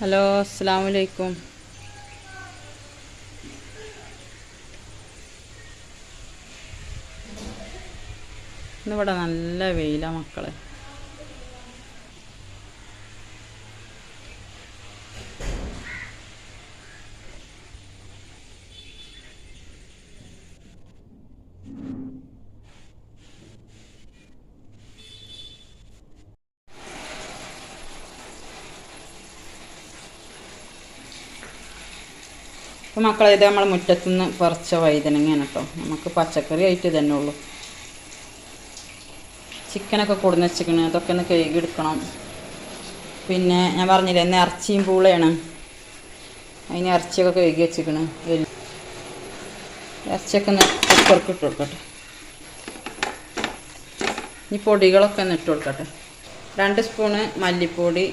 Hello അസ്സാം വലൈക്കും ഇന്നിവിടെ നല്ല വെയിലാണ് മക്കളെ. അപ്പോൾ മക്കളെ ഇത് മുറ്റത്തു മുറ്റത്തുനിന്ന് പറിച്ച വൈതനങ്ങയാണ് കേട്ടോ. നമുക്ക് പച്ചക്കറി ആയിട്ട് തന്നെ ഉള്ളൂ. ചിക്കനൊക്കെ കൊടുന്ന് വെച്ചിക്കണ് അതൊക്കെ ഒന്ന് കഴുകി എടുക്കണം. പിന്നെ ഞാൻ പറഞ്ഞില്ലേ ഇന്ന് ഇറച്ചിയും പൂളയാണ്. അതിന് ഇറച്ചിയൊക്കെ കഴുകി വെച്ചിരിക്കണം. ഇറച്ചിയൊക്കെ ഒന്ന് കുക്കർക്ക് ഇട്ട് കൊടുക്കട്ടെ. ഇനി പൊടികളൊക്കെ ഒന്ന് ഇട്ട് കൊടുക്കട്ടെ. രണ്ട് സ്പൂണ് മല്ലിപ്പൊടി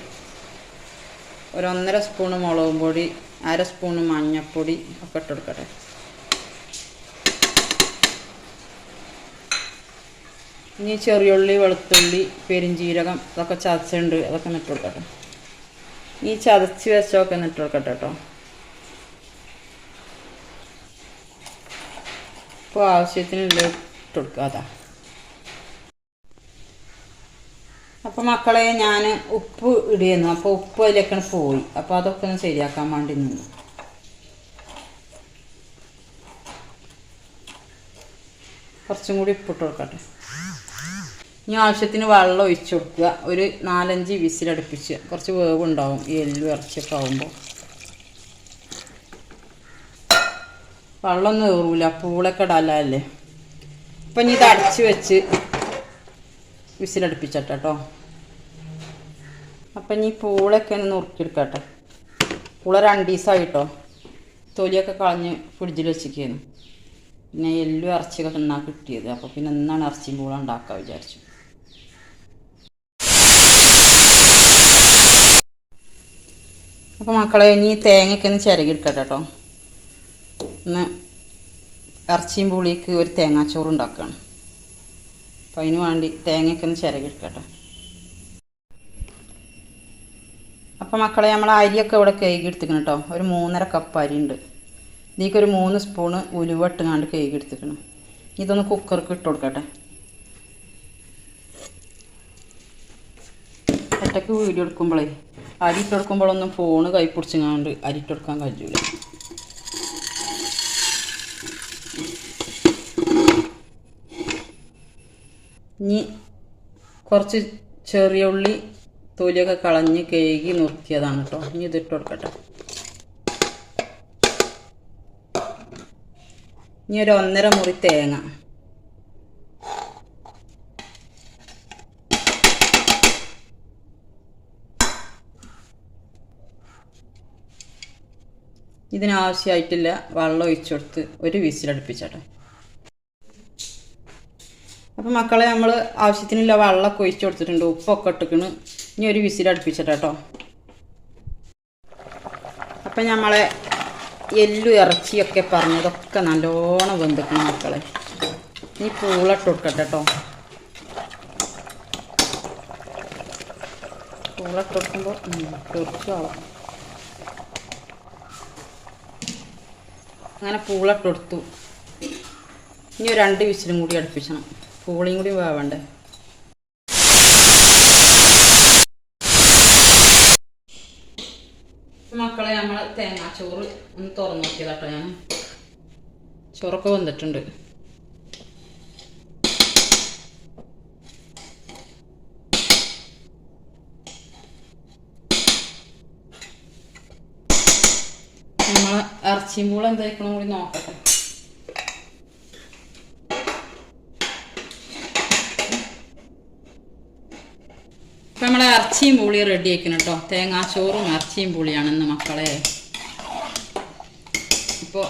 ഒരൊന്നര സ്പൂണ് മുളകും പൊടി അര സ്പൂൺ മഞ്ഞൾപ്പൊടി ഒക്കെ ഇട്ട് കൊടുക്കട്ടെ. ഇനി ചെറിയുള്ളി വെളുത്തുള്ളി പെരിഞ്ചീരകം അതൊക്കെ ചതച്ചുണ്ട് അതൊക്കെ ഇട്ട് കൊടുക്കട്ടെ. ഈ ചതച്ച് വെച്ചൊക്കെ ഇട്ട് കൊടുക്കട്ടെ കേട്ടോ. ഇപ്പോൾ ആവശ്യത്തിനുള്ള ഇട്ട് കൊടുക്കാതാ അപ്പോൾ മക്കളെ ഞാൻ ഉപ്പ് ഇടിയിരുന്നു അപ്പോൾ ഉപ്പ് അതിലേക്ക് പോയി. അപ്പോൾ അതൊക്കെ ഒന്ന് ശരിയാക്കാൻ വേണ്ടി നിന്നു. കുറച്ചും കൂടി ഉപ്പിട്ട് കൊടുക്കട്ടെ. ഇനി ആവശ്യത്തിന് വെള്ളം ഒഴിച്ചു കൊടുക്കുക. ഒരു നാലഞ്ച് വിസിലടുപ്പിച്ച് കുറച്ച് വേവുണ്ടാവും. ഈ എല്ലും ഇറച്ചിയൊക്കെ ആവുമ്പോൾ. വെള്ളമൊന്നും ഏറൂല. പൂളൊക്കെ ഇടാലല്ലേ അപ്പം ഇനി ഇത് അടച്ച് വെച്ച് വിസിലടുപ്പിച്ചട്ടോ അപ്പം ഇനി പൂളൊക്കെ ഒന്ന് നുറുക്കിയെടുക്കട്ടെ. പൂള രണ്ട് ദിവസമായിട്ടോ തൊലിയൊക്കെ കളഞ്ഞ് ഫ്രിഡ്ജിൽ വെച്ചിരിക്കുന്നു. പിന്നെ എല്ലും ഇറച്ചിയൊക്കെ തിന്നാൻ കിട്ടിയത്. അപ്പോൾ പിന്നെ എന്നാണ് ഇറച്ചിയും പൂള ഉണ്ടാക്കുക വിചാരിച്ചു. അപ്പോൾ മക്കളെ ഇനി തേങ്ങയൊക്കെ ഒന്ന് ചിരകിയെടുക്കട്ടെ കേട്ടോ ഒന്ന് ഇറച്ചിയും പൂളിക്ക് ഒരു തേങ്ങാച്ചോറ് ഉണ്ടാക്കുകയാണ് അപ്പം അതിന് വേണ്ടി തേങ്ങയൊക്കെ ഒന്ന് ചിരകിയെടുക്കട്ടെ. അപ്പം മക്കളെ നമ്മൾ അരിയൊക്കെ ഇവിടെ കഴുകി എടുത്തിക്കണം കേട്ടോ ഒരു മൂന്നര കപ്പ് അരി ഉണ്ട്. ഇതിലേക്ക് ഒരു മൂന്ന് സ്പൂണ് ഉലുവ ഇട്ടുങ്ങാണ്ട് കഴുകി എടുത്തിക്കണം ഇതൊന്ന് കുക്കർക്ക് ഇട്ട് കൊടുക്കട്ടെ. ഒറ്റയ്ക്ക് വീഡിയോ എടുക്കുമ്പോഴേ അരി ഇട്ട് കൊടുക്കുമ്പോഴൊന്നും ഫോണ് കൈ പിടിച്ചങ്ങാണ്ട് അരി ഇട്ട് കൊടുക്കാൻ കഴിയൂല. ഇനി കുറച്ച് ചെറിയ ഉള്ളി തൊലിയൊക്കെ കളഞ്ഞ് കഴുകി നുറുക്കിയതാണ് കേട്ടോ ഇനി ഇതിട്ട് കൊടുക്കട്ടെ. ഇനി ഒരു ഒന്നര മുറി തേങ്ങ. ഇതിനാവശ്യമായിട്ടില്ല വെള്ളം ഒഴിച്ചു കൊടുത്ത് ഒരു വിസിലടുപ്പിച്ചട്ടെ അപ്പം മക്കളെ നമ്മൾ ആവശ്യത്തിനുള്ള വെള്ളമൊക്കെ ഒഴിച്ചു കൊടുത്തിട്ടുണ്ട്. ഉപ്പൊക്കെ ഇട്ടിക്കണ് ഇനി ഒരു വിസിൽ അടുപ്പിച്ചിട്ട് കേട്ടോ. അപ്പം നമ്മളെ എല്ലു ഇറച്ചിയൊക്കെ പറഞ്ഞതൊക്കെ നല്ലോണം വെന്തിക്കണം മക്കളെ. ഇനി പൂളിട്ട് കൊടുക്കട്ടെ കേട്ടോ. പൂളിട്ട് കൊടുക്കുമ്പോൾ തെറിച്ചു കളാം അങ്ങനെ പൂളിട്ട് കൊടുത്തു. ഇനി രണ്ട് വിസിലും കൂടി അടുപ്പിച്ചണം. പൂളിയും കൂടി വേവണ്ടേ? മക്കളെ നമ്മളെ തേങ്ങാച്ചോറ് ഒന്ന് തുറന്നു നോക്കിയതാട്ടോ ഞാൻ. ചോറൊക്കെ വന്നിട്ടുണ്ട്. നമ്മൾ ഇറച്ചിയും കൂടെ എന്തായിക്കണം കൂടി നോക്കട്ടെ. നമ്മളെ ഇറച്ചിയും പുളിയും റെഡി ആക്കണം കേട്ടോ തേങ്ങാച്ചോറും ഇറച്ചിയും പുളിയാണ് ഇന്ന് മക്കളെ. ഇപ്പോൾ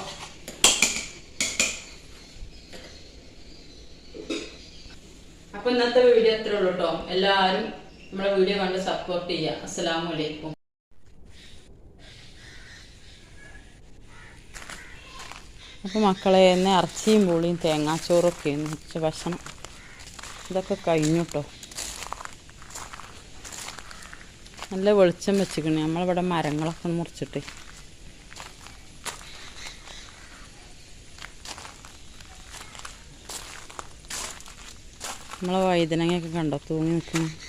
അപ്പോൾ ഇന്നത്തെ വീഡിയോ എത്ര ഉള്ളൂ കേട്ടോ എല്ലാവരും നമ്മുടെ വീഡിയോ കണ്ട് സപ്പോർട്ട് ചെയ്യുക അസ്സലാമു അലൈക്കും. അപ്പോൾ മക്കളെ തന്നെ ഇറച്ചിയും പുളിയും തേങ്ങാച്ചോറൊക്കെ ഉച്ച ഭക്ഷണം ഇതൊക്കെ കഴിഞ്ഞു കേട്ടോ നല്ല വെളിച്ചം വെച്ചിക്കണേ. നമ്മളിവിടെ മരങ്ങളൊക്കെ മുറിച്ചിട്ട്. നമ്മളെ വൈദ്യനങ്ങയൊക്കെ കണ്ടോ? തൂങ്ങി നിൽക്കണം.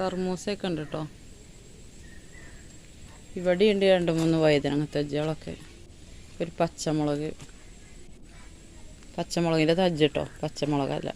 കർമൂസയൊക്കെ ഉണ്ട് കേട്ടോ. ഇവിടെയുണ്ട് രണ്ട് മൂന്ന് വഴുതനങ്ങ തജ്ജകളൊക്കെ. ഒരു പച്ചമുളക്. പച്ചമുളകിന്റെ തജ്ജ് കേട്ടോ പച്ചമുളകല്ല.